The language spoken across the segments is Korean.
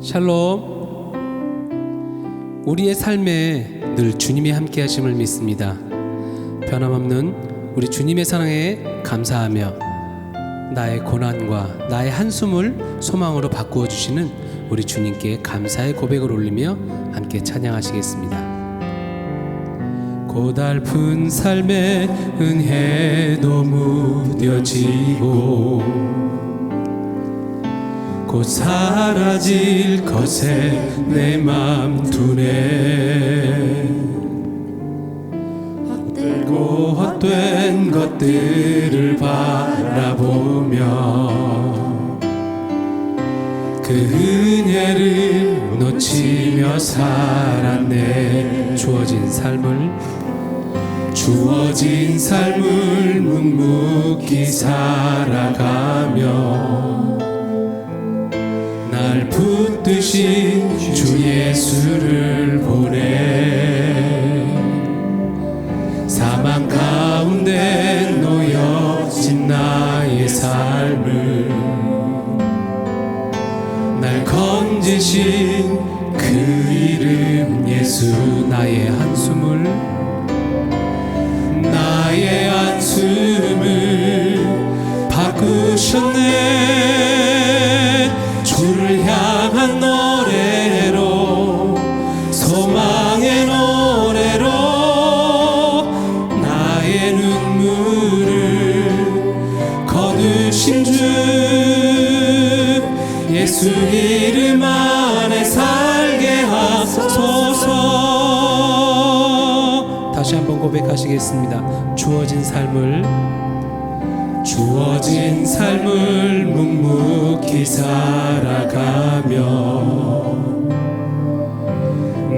샬롬. 우리의 삶에 늘 주님이 함께 하심을 믿습니다. 변함없는 우리 주님의 사랑에 감사하며 나의 고난과 나의 한숨을 소망으로 바꾸어 주시는 우리 주님께 감사의 고백을 올리며 함께 찬양하시겠습니다. 고달픈 삶에 은혜도 무뎌지고 곧 사라질 것에 내 맘 두네 헛되고 헛된 것들을 바라보며 그 은혜를 놓치며 살았네. 주어진 삶을 주어진 삶을 묵묵히 살아가며 날 붙드신 주 예수를 보내. 사망 가운데 놓여진 나의 삶을 날 건지신 그 이름 예수 나의 한숨을 나의 한숨을 바꾸셨네 예수 이름 안에 살게 하소서. 다시 한번 고백하시겠습니다. 주어진 삶을 주어진 삶을 묵묵히 살아가며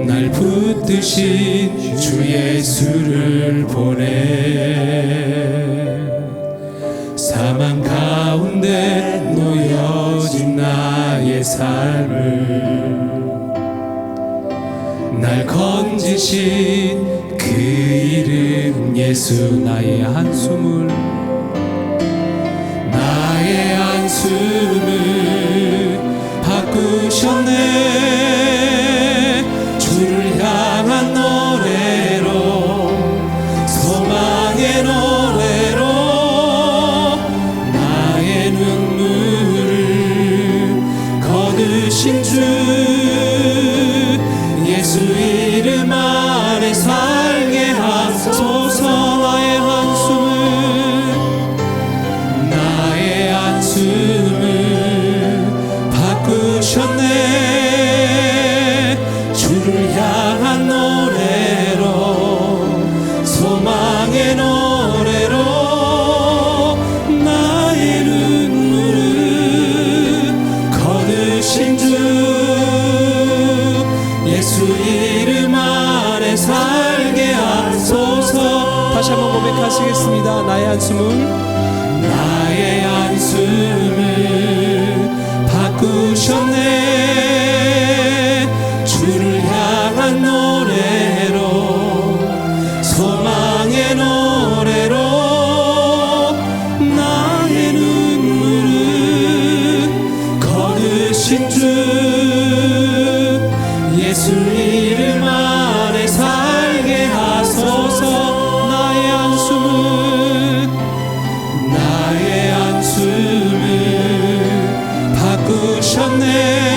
날 붙드신 주 예수를 보내 사망 가운데 놓여진 나 의 삶을 날 건지신 그 이름 예수 나의 한숨을 나의 한숨을 바꾸셨네 다시 한번 고백하시겠습니다. 나의 한숨을 나의 한숨을 바꾸셨네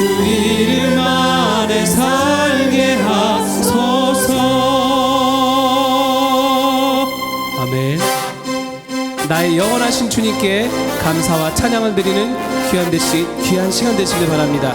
예수 이름 살게 하소서 나의 영원하신 주님께 감사와 찬양을 드리는 귀한 대시, 귀한 시간 되시길 바랍니다.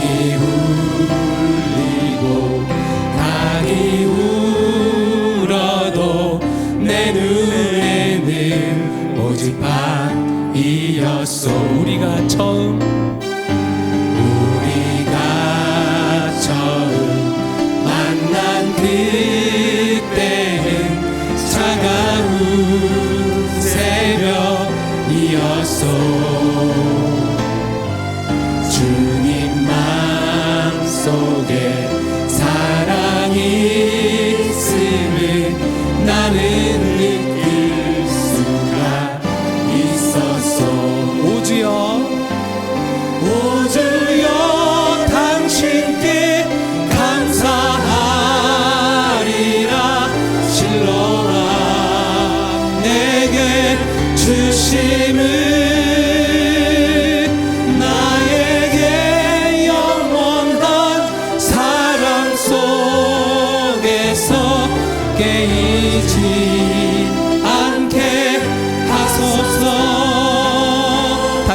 You.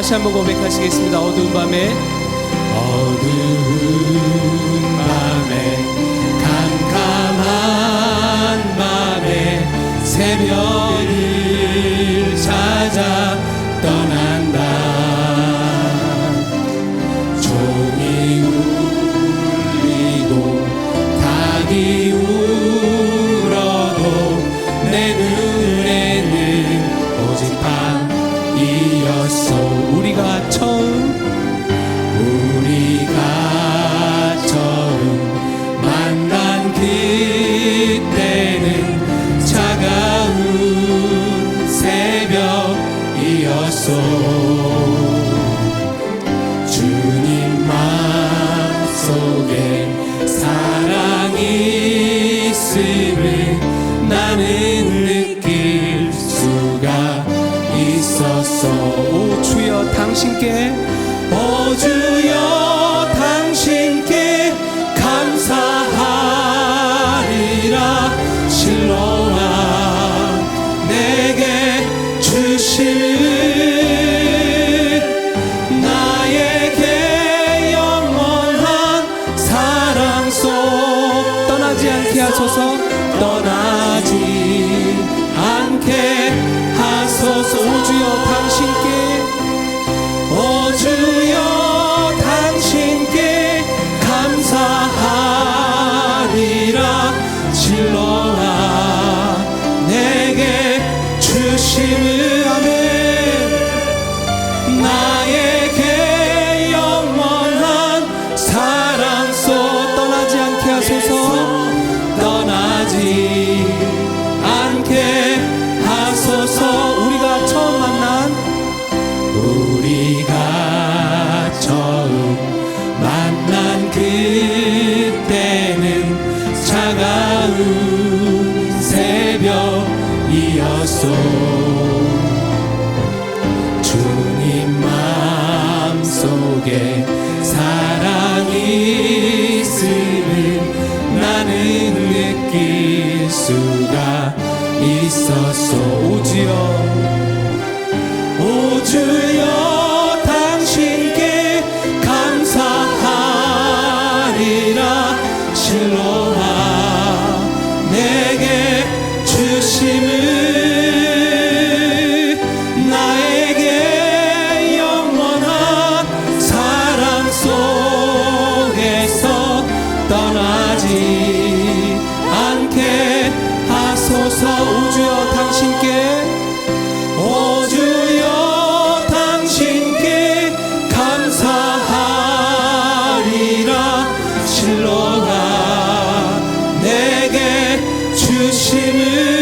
다시 한번 고백하시겠습니다. 어두운 밤에 어두운 당신 soul. 부르심을